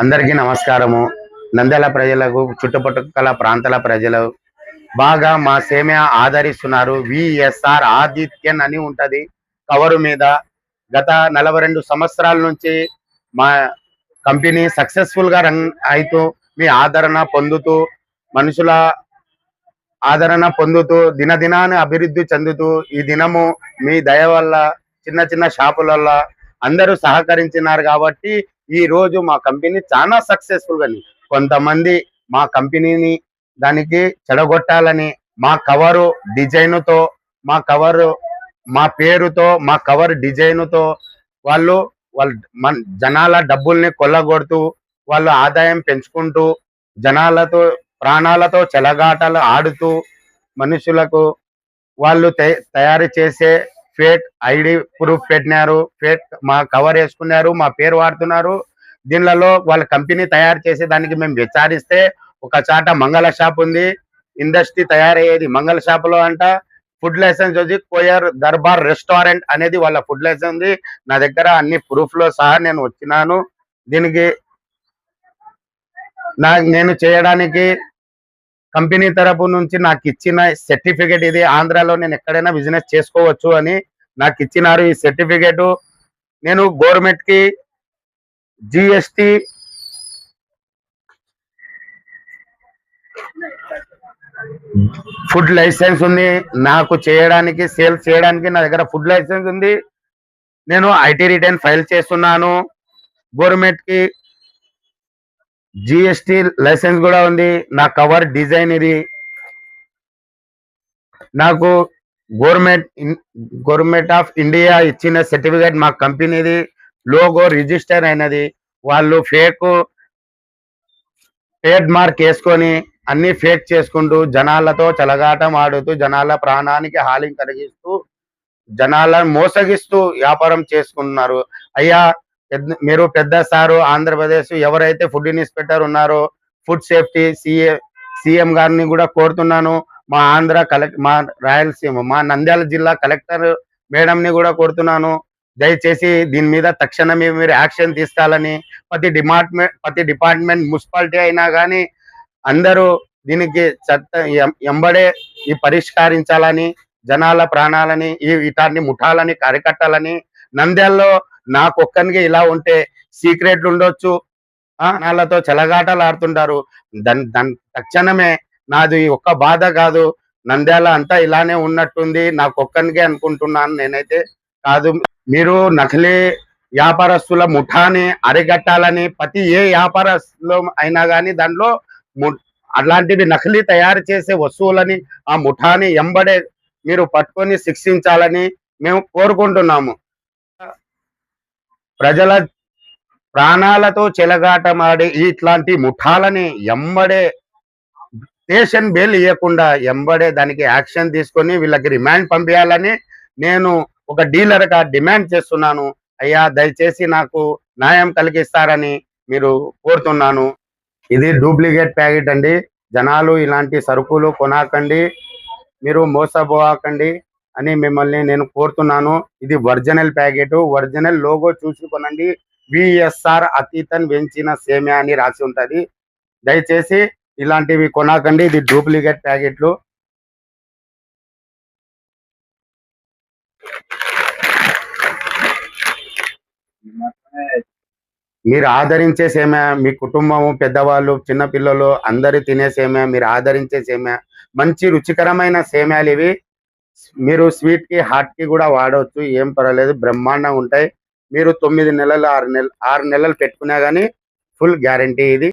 అందరికీ నమస్కారము. నంద్యాల ప్రజలకు చుట్టుపక్కల ప్రాంతాల ప్రజలు బాగా మా సేమియా ఆదరిస్తున్నారు. విఎస్ఆర్ ఆదిత్యన్ అని ఉంటది. కవరు మీద గత నలభై రెండు సంవత్సరాల నుంచి మా కంపెనీ సక్సెస్ఫుల్గా రన్ అవుతూ మీ ఆదరణ పొందుతూ మనుషుల ఆదరణ పొందుతూ దినదినాన్ని అభివృద్ధి చెందుతూ ఈ దినము మీ దయ వల్ల చిన్న చిన్న షాపులలో అందరూ సహకరించినారు కాబట్టి ఈ రోజు మా కంపెనీ చాలా సక్సెస్ఫుల్గా కొంతమంది మా కంపెనీని దానికి చెడగొట్టాలని మా కవరు డిజైన్తో మా కవరు మా పేరుతో మా కవర్ డిజైన్తో వాళ్ళు వాళ్ళ మన జనాల డబ్బుల్ని కొల్లగొడుతూ వాళ్ళు ఆదాయం పెంచుకుంటూ జనాలతో ప్రాణాలతో చెలగాటలు ఆడుతూ మనుషులకు వాళ్ళు తయ- తయారు చేసే ఫేక్ ఐడి ప్రూఫ్ పెట్టినారు ఫేక్ మా కవర్ వేసుకున్నారు మా పేరు వాడుతున్నారు. దీనిలలో వాళ్ళ కంపెనీ తయారు చేసే దానికి మేము విచారిస్తే ఒక చాట మంగళ షాప్ ఉంది. ఇండస్ట్రీ తయారయ్యేది మంగళ షాప్లో అంట. ఫుడ్ లైసెన్స్ వచ్చి కోయర్ దర్బార్ రెస్టారెంట్ అనేది వాళ్ళ ఫుడ్ లైసెన్స్ ఉంది. నా దగ్గర అన్ని ప్రూఫ్లో సహా నేను వచ్చినాను. దీనికి నా నేను చేయడానికి కంపెనీ తరపు నుంచి నాకు ఇచ్చిన సర్టిఫికేట్ ఇది. ఆంధ్రాలో నేను ఎక్కడైనా బిజినెస్ చేసుకోవచ్చు అని నాకు ఇచ్చినారు ఈ సర్టిఫికేట్. నేను గవర్నమెంట్కి జిఎస్టి ఫుడ్ లైసెన్స్ ఉంది. నాకు చేయడానికి సేల్స్ చేయడానికి నా దగ్గర ఫుడ్ లైసెన్స్ ఉంది. నేను ఐటీ రిటర్న్ ఫైల్ చేస్తున్నాను. గవర్నమెంట్కి జిఎస్టి లైసెన్స్ కూడా ఉంది. నా కవర్ డిజైన్ ఇది. నాకు గవర్నమెంట్ గవర్నమెంట్ ఆఫ్ ఇండియా ఇచ్చిన సర్టిఫికేట్ మా కంపెనీది లోగో రిజిస్టర్ అయినది. వాళ్ళు ఫేక్ ట్రేడ్ మార్క్ వేసుకొని అన్ని ఫేక్ చేసుకుంటూ జనాలతో చలగాటం ఆడుతూ జనాల ప్రాణానికి హాని కలిగిస్తూ జనాలను మోసగిస్తూ వ్యాపారం చేసుకుంటున్నారు. అయ్యా మీరు పెద్ద సారు ఆంధ్రప్రదేశ్ ఎవరైతే ఫుడ్ ఇన్స్పెక్టర్ ఉన్నారో ఫుడ్ సేఫ్టీ సిఏ సీఎం గారిని కూడా కోరుతున్నాను. మా ఆంధ్ర కలెక్ట్ మా రాయలసీమ మా నంద్యాల జిల్లా కలెక్టర్ మేడం ని కూడా కోరుతున్నాను. దయచేసి దీని మీద తక్షణమే మీరు యాక్షన్ తీసుకోవాలని ప్రతి డిపార్ట్మెంట్ ప్రతి డిపార్ట్మెంట్ మున్సిపాలిటీ అయినా కానీ అందరూ దీనికి చట్ట ఎంబడే ఈ పరిష్కరించాలని జనాల ప్రాణాలని ఈ ఇటాన్ని ముఠాలని అరికట్టాలని నంద్యాల్లో నాకొక్కనికి ఇలా ఉంటే సీక్రెట్లు ఉండొచ్చు ఆ నాళ్ళతో చెలగాటలు ఆడుతుంటారు దాని దాని తక్షణమే నాది ఈ ఒక్క బాధ కాదు. నంద్యాల అంతా ఇలానే ఉన్నట్టుంది. నాకు ఒక్కనికే అనుకుంటున్నాను నేనైతే. కాదు మీరు నకిలీ వ్యాపారస్తుల ముఠాని అరికట్టాలని ప్రతి ఏ వ్యాపారస్తులో అయినా కానీ దాంట్లో ము- అలాంటివి నకిలీ తయారు చేసే వస్తువులని ఆ ముఠాని ఎంబడే మీరు పట్టుకొని శిక్షించాలని మేము కోరుకుంటున్నాము. ప్రజల ప్రాణాలతో చెలగాటమాడి ఇట్లాంటి ముఠాలని ఎంబడే స్టేషన్ బెయిల్ ఇవ్వకుండా ఎంబడే దానికి యాక్షన్ తీసుకొని వీళ్ళకి రిమాండ్ పంపించాలని నేను ఒక డీలర్గా డిమాండ్ చేస్తున్నాను. అయ్యా దయచేసి నాకు న్యాయం కలిగిస్తారని మీరు కోరుతున్నాను. ఇది డూప్లికేట్ ప్యాకెట్ అండి. జనాలు ఇలాంటి సరుకులు కొనకండి. మీరు మోసపోకండి. అని మిమ్మల్ని నేను కోరుతున్నాను. ఇది ఒరిజినల్ ప్యాకెట్ ఒరిజినల్ లోగో చూసుకొనండి విఎస్ఆర్ అతీతన్ పెంచిన సేమ్యా అని రాసి ఉంటది. దయచేసి ఇలాంటివి కొనకండి. ఇది డూప్లికేట్ ప్యాకెట్లు. మీరు ఆదరించే సేమే మీ కుటుంబము పెద్దవాళ్ళు చిన్నపిల్లలు అందరు తినే సేమే మీరు ఆదరించే సేమే మంచి రుచికరమైన సేమ్యాలు ఇవి. మీరు స్వీట్కి హాట్కి కూడా వాడవచ్చు ఏం పర్వాలేదు. బ్రహ్మాండంగా ఉంటాయి. మీరు తొమ్మిది నెలలు ఆరు నెలలు ఆరు నెలలు పెట్టుకున్నా గానీ ఫుల్ గ్యారంటీ ఇది.